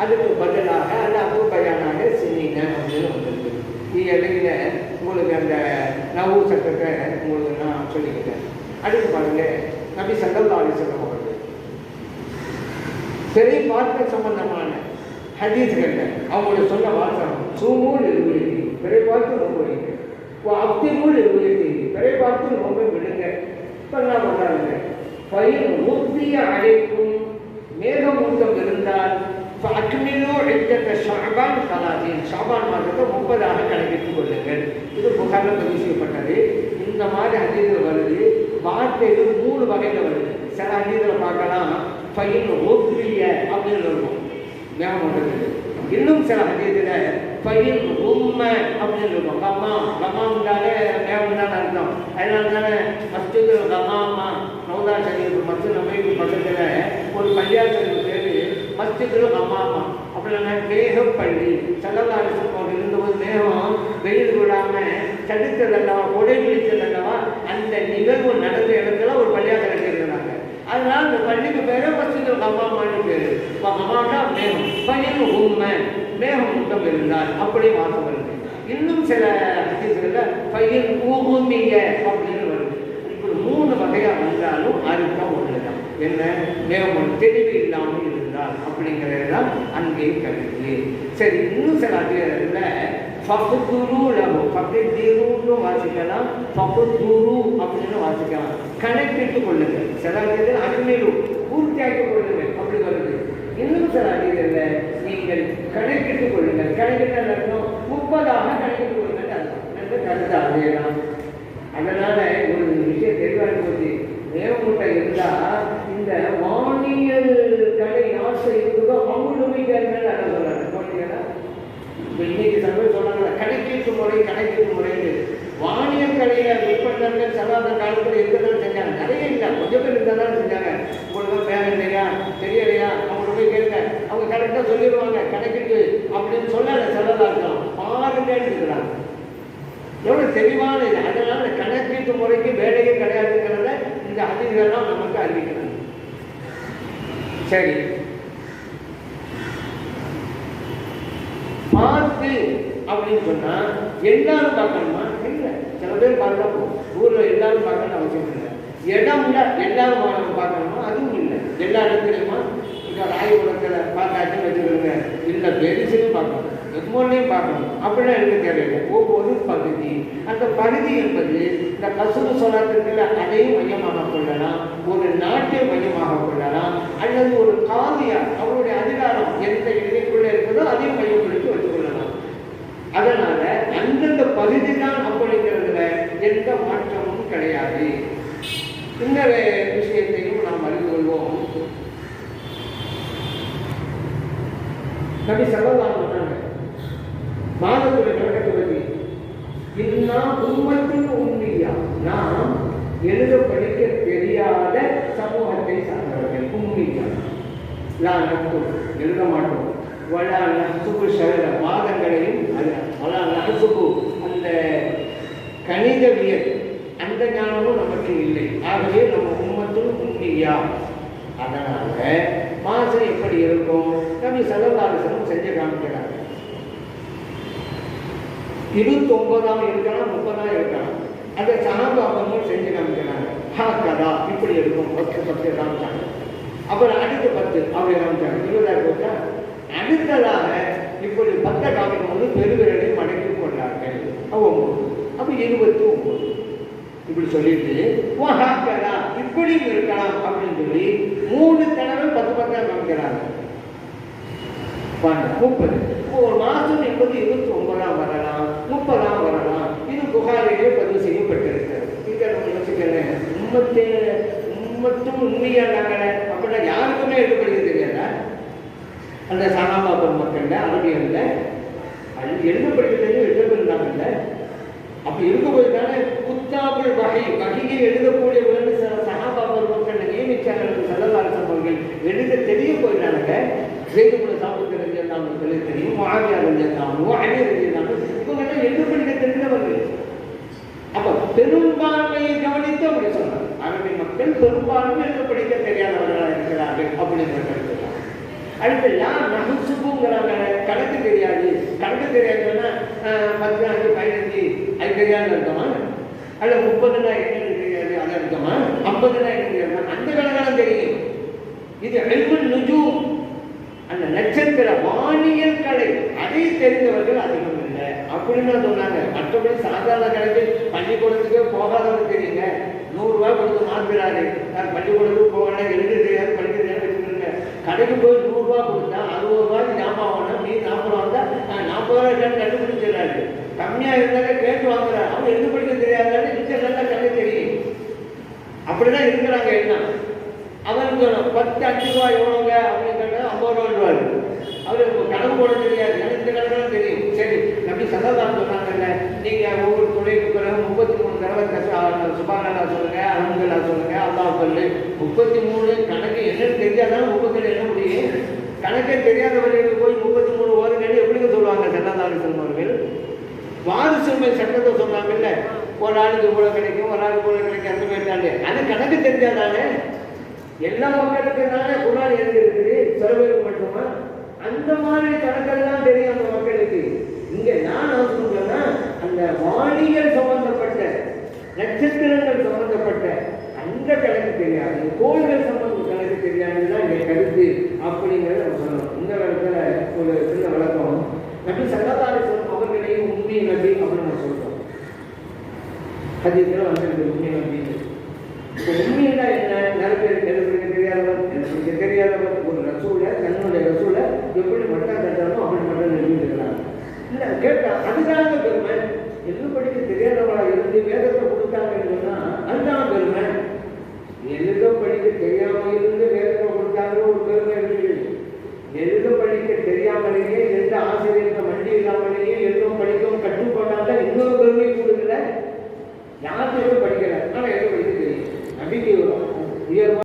அதுக்கு பதிலாக அந்த அபு பையனாக சின்னின அப்படின்னு வந்திருக்கு இது இடையில உங்களுக்கு அந்த நவு சட்டத்தை உங்களுக்கு நான் சொல்லிக்கிட்டேன். அடுத்து பாருங்க நபி சல்லல்லா அலிஸ்லாம் அவர்கள். சரி பார்க்க சம்பந்தமான ஹதீஸ்கள்ல அவங்களோட சொன்ன வாசகம் சூமூல் இருவருக்கு பிறை பார்த்து நோம்பு வைங்க அப்திமூல் இருவருக்கு பிறை பார்த்து ரொம்ப விடுங்க. இப்போ நான் பண்றாங்க பயிர் ஊத்திய அழைக்கும் மேகமூட்டம் இருந்தால் அக்மிலோ எத்தத்த ஷாபான் கலாதீன் ஷாபான் மாதத்தை முப்பதாக கணக்கிட்டுக் கொள்ளுங்கள் இது புகாரில் பதிவு செய்யப்பட்டது இந்த மாதிரி ஹதீஸில் வருது வார்த்தைகள் மூணு வகையில் வருது சில ஹதீஸில் பார்க்கலாம் பையன் ஓப்பிய அப்படின்னு இருக்கும் மேகமூட்டத்துக்கு இன்னும் சில ஹதீஸில் பையன் உண்மை அப்படின்னு இருக்கும் கம்மா கம்மாந்தாலே மேகம் தான் அர்த்தம் அதனால தானே மஸ்ஜிது அம்மா நௌதா ஷரீஃப் மஸ்ஜித் அமைப்பு பக்கத்தில் ஒரு பள்ளியார் பேர் மஸ்ஜிது கம்மாமா அப்படின்னா மேகப்பள்ளி செல்லதாரிசம் அவங்க இருந்தபோது மேகம் வெயில் விடாம தடுத்ததல்லவா கொடை பிடித்ததல்லவா அந்த நிகழ்வு நடந்த இடத்துல ஒரு பள்ளியாக கட்டியிருக்கிறாங்க அதனால அந்த பள்ளிக்கு பேரே மஸ்ஜிது கம்மாமான்னு பேரு. கம்மாண்டா மேகம் பையன் உண்மை. மேகம் கூட்டம் இருந்தால் அப்படி வாசம் வருது. இன்னும் சில ஹதீஸ்களில் பையன் ஊமிங்க அப்படின்னு வருது. இப்படி மூணு வகையா வந்தாலும் அர்த்தம் ஒன்றுதான் என்ன? மேகம் தெளிவு இல்லாமல் இருந்தால் அப்படிங்கிறதெல்லாம் தான் அங்கே கருத்து. சரி இன்னும் சில அதிகாரத்தில் ஃபகுதுரு லகு ஃபகுதிருன்னு வாசிக்கலாம். ஃபகுதுரு அப்படின்னு வாசிக்கலாம். கணக்கிட்டு கொள்ளுங்கள். சில அதிகாரத்தில் அக்னிலு பூர்த்தியாக்கி கொள்ளுங்கள். அப்படி வருது. இன்னும் சில அதிகாரத்தில் நீங்கள் கணக்கிட்டுக் கொள்ளுங்கள். கணக்கிட்ட அர்த்தம்? முப்பதாக கணக்கிட்டுக் கொள்ளுங்கள். அர்த்தம் கருத்து. அதேதான் அதனால ஒரு விஷயம் தெளிவாக போச்சு மேகமூட்டை இருந்தா இந்த வானியல் கலை ஆசை இருக்குதோ அவங்களுமே கேட்கணும் அதை சொல்றாங்க போனீங்கன்னா இப்ப இன்னைக்கு சமயம் சொன்னாங்க கணக்கீட்டு முறை கணக்கீட்டு முறைன்னு வானியல் கலையை விற்பனர்கள் சதாத காலத்தில் இருக்கிறதா செஞ்சாங்க. நிறைய இல்லை கொஞ்சம் பேர் இருந்தால் தான் செஞ்சாங்க. உங்களுக்கு வேலை இல்லையா தெரியலையா அவங்க போய் கேட்க அவங்க கரெக்டாக சொல்லிடுவாங்க. கணக்கிட்டு அப்படின்னு சொன்னாங்க சதாதா இருக்கலாம் பாருங்கன்னு இருக்கிறாங்க எவ்வளோ தெளிவான இது. அதனால இந்த கணக்கீட்டு முறைக்கு வேலையே கிடையாதுங்கிறத இந்த அதிகாரம் நமக்கு அறிவிக்கிறாங்க. சரி. பார்த்து அப்படின்னு சொன்னா எல்லாரும் பார்க்கணுமா? இல்லை. சில பேர் பார்க்கலாம் ஊரில் ஊர்ல எல்லாரும் பார்க்கணும்னு அவசியம் இல்லை. இடம்ல எல்லாரும் பார்க்கணும் பார்க்கணுமா? அதுவும் இல்லை. எல்லா இடத்துலையுமா? இப்போ ராயபுரத்தில் பார்த்தாச்சும் வச்சுக்கிறோங்க இல்லை பெருசுன்னு பார்க்கணும். எதுமோலையும் பார்க்கணும். அப்படிலாம் எனக்கு தேவையில்லை ஒவ்வொரு பகுதி. அந்த பகுதி என்பது இந்த கசுறு சொல்லாத்திற்குள்ள அதையும் மையமாக கொள்ளலாம். ஒரு நாட்டை மையமாக கொள்ளலாம். அல்லது ஒரு காவியார் அவருடைய அதிகாரம் எந்த இடத்துக்குள்ளே இருக்குதோ அதையும் மையப்படுத்தி அதனால அந்தந்த பகுதி தான் அப்படிங்கிறதுல எந்த மாற்றமும் கிடையாது. இன்னொரு விஷயத்தையும் நாம் அறிந்து கொள்வோம். நபி சல்லல்லாஹு சொன்னாங்க மாதத்துடைய கணக்கத்தை பற்றி இன்னா உண்மத்தின் உண்மையா? நாம் எழுத படிக்க தெரியாத சமூகத்தை சார்ந்தவர்கள். உண்மையா? லா எழுத மாட்டோம். வலா நசுபு சகல வாதங்களையும் அல்ல வலா அந்த கணிதவியல் அந்த ஞானமும் நமக்கு இல்லை. ஆகவே நம்ம உண்மத்தும் உண்மையா? அதனால மாசம் எப்படி இருக்கும்? நம்ம சல்லல்லாஹு செஞ்சு காமிக்கிறாங்க இருபத்தொன்பதாம் இருக்கலாம் முப்பதாம் இருக்கலாம் அதை சகாபாபங்கள் செஞ்சு காமிக்கிறாங்க. ஹா கதா இப்படி இருக்கும் பத்து பத்து காமிச்சாங்க. அப்புறம் அடுத்த பத்து அப்படி காமிச்சாங்க. இருபதாயிரம் போட்டா அடுத்ததாக இப்பொழுது பக்த காமிக்கும் வந்து பெருவிரலை மடக்கி கொண்டார்கள். அவங்க அப்போ இருபத்தி ஒன்பது இப்படி சொல்லிட்டு வஹா இப்படி இப்படியும் இருக்கலாம் அப்படின்னு சொல்லி மூணு தடவை பத்து பக்கம் காமிக்கிறாங்க. பாருங்க, முப்பது. ஒரு மாதம் என்பது இருபத்தி ஒன்பதாம் வரலாம் முப்பதாம் வரலாம். இது புகாரிலே பதிவு செய்யப்பட்டிருக்கிறது இதை நம்ம யோசிக்கிறேன் உண்மத்தே உண்மத்தும் உண்மையானாங்களே அப்படின்னா யாருக்குமே எழுதப்படுகிறது அந்த சகாபா பெருமக்கள்ல அரபியல்ல அது எழுதப்படுகிறது எழுதப்பட்டிருந்தாங்கல்ல அப்ப இருக்கும்போது தானே புத்தாபுள் வகை வகையை எழுதக்கூடிய உலக சகாபா பெருமக்கள் நியமிச்சார்கள் செல்லலாரசன் அவர்கள் எழுத தெரிய போயிட்டாங்க ஜெயிதுபுல சாப்பிட்டு தெரிஞ்சிருந்தாங்க தெரியும். மாவியா தெரிஞ்சிருந்தாங்க அணி தெரிஞ்சிருந்தாங்க இவங்க எழுத படிக்க தெரிந்தவர்கள் அப்ப பெரும்பான்மையை கவனித்து அப்படி சொன்னார் அரபி மக்கள் பெரும்பான்மை எழுத படிக்க தெரியாதவர்களாக இருக்கிறார்கள் அப்படிங்கிற கருத்து தான். அடுத்து யார் நகுசுப்புங்கிறாங்க கணக்கு தெரியாது. கணக்கு தெரியாதுன்னா பத்து அஞ்சு பதினஞ்சு அது தெரியாது அர்த்தமா? அல்ல முப்பதுனா என்னன்னு தெரியாது அது அர்த்தமா? ஐம்பதுனா என்ன தெரியாது அந்த கணக்கெல்லாம் தெரியும். இது அழிவு நுஜு அந்த நட்சத்திர வானியல் கலை. அதை தெரிந்தவர்கள் அதிகம் இல்லை. அப்படின்னு சொன்னாங்க. மற்றபடி சாதாரண கணக்கு பள்ளிக்கூடத்துக்கே போகாதவங்க தெரியுங்க. நூறுரூவா கொடுத்து மாத்துறாரு பள்ளிக்கூடத்துக்கு போகல எழுதி தெரியாது படிக்க தெரியாது வச்சுருங்க கடைக்கு போய் ரூபா கொடுத்தா அறுபது ரூபாய்க்கு ஞாபகம் வேணும் நீ நாற்பது ரூபா வந்தா நாற்பது ரூபா இருக்கான்னு கண்டுபிடிச்சிடறாரு. கம்மியாக இருந்தாலே கேட்டு வாங்குறாரு. அவன் எது படிக்க தெரியாதான்னு மிச்சம் நல்லா கணக்கு தெரியும். அப்படிதான் இருக்கிறாங்க எல்லாம். அவனுக்கு பத்து அஞ்சு ரூபா எவ்வளோங்க அப்படின்னு கேட்டால் ஐம்பது ரூபான்றாரு அவருக்கு கணக்கு போட தெரியாது. எனக்கு இந்த கணக்கெல்லாம் தெரியும். சரி அப்படி சந்தாதான் சொன்னாங்கல்ல. நீங்கள் ஒவ்வொரு துறைக்கு பிறகு முப்பத்தி மூணு தடவை சுபானல்லா சொல்லுங்க அலமதுல்லா சொல்லுங்க அல்லா சொல்லு. முப்பத்தி மூணு கணக்கு என்னன்னு தெரிஞ்சாதான் முப்பத்தி என்ன முடியும். கணக்கே தெரியாதவர்களுக்கு போய் முப்பத்தி மூணு ஓதுங்கன்னு எப்படிங்க சொல்லுவாங்க? சந்தாதாரி அவர்கள் வாரிசுமை சட்டத்தை சொன்னாங்கல்ல ஒரு ஆளுக்கு இவ்வளோ கிடைக்கும் ஒரு ஆளுக்கு இவ்வளோ கிடைக்கும் அந்த மாதிரி தானே. அது கணக்கு தெரிஞ்சாதானே? எல்லா மக்களுக்கு தானே குரான் எழுதி இருக்குது சில மட்டுமா? அந்த மாதிரி கணக்கெல்லாம் தெரியும் அந்த மக்களுக்கு. இங்கே நான் சொல்றேன்னா அந்த வானியல் சம்பந்தப்பட்ட நட்சத்திரங்கள் சம்பந்தப்பட்ட அந்த கணக்கு தெரியாது. கோள்கள் சம்பந்த கணக்கு தெரியாதுதான் என் கருத்து. அப்படிங்கிற நம்ம சொல்லணும் இந்த இடத்துல ஒரு சின்ன விளக்கம் நபி சல்லல்லாஹு அலைஹி வஸல்லம் அவர்களையும் உண்மை நபி அப்படின்னு நம்ம சொல்றோம் ஹதீஸ்ல வந்திருக்கு உண்மை வந்து இப்போ என்ன? நிறைய பேர் எனக்கு தெரியாதவன் எனக்கு தெரியாதவன் ஒரு ரசூல தன்னுடைய ரசூல எப்படி மட்டும் கட்டாலும் அப்படி மட்டும் எழுதிருக்கிறாங்க இல்லை கேட்டா அதுக்காக பெருமை எது படிக்க தெரியாதவங்களா இருந்து வேதத்தை கொடுத்தாங்கன்னு அதுதான்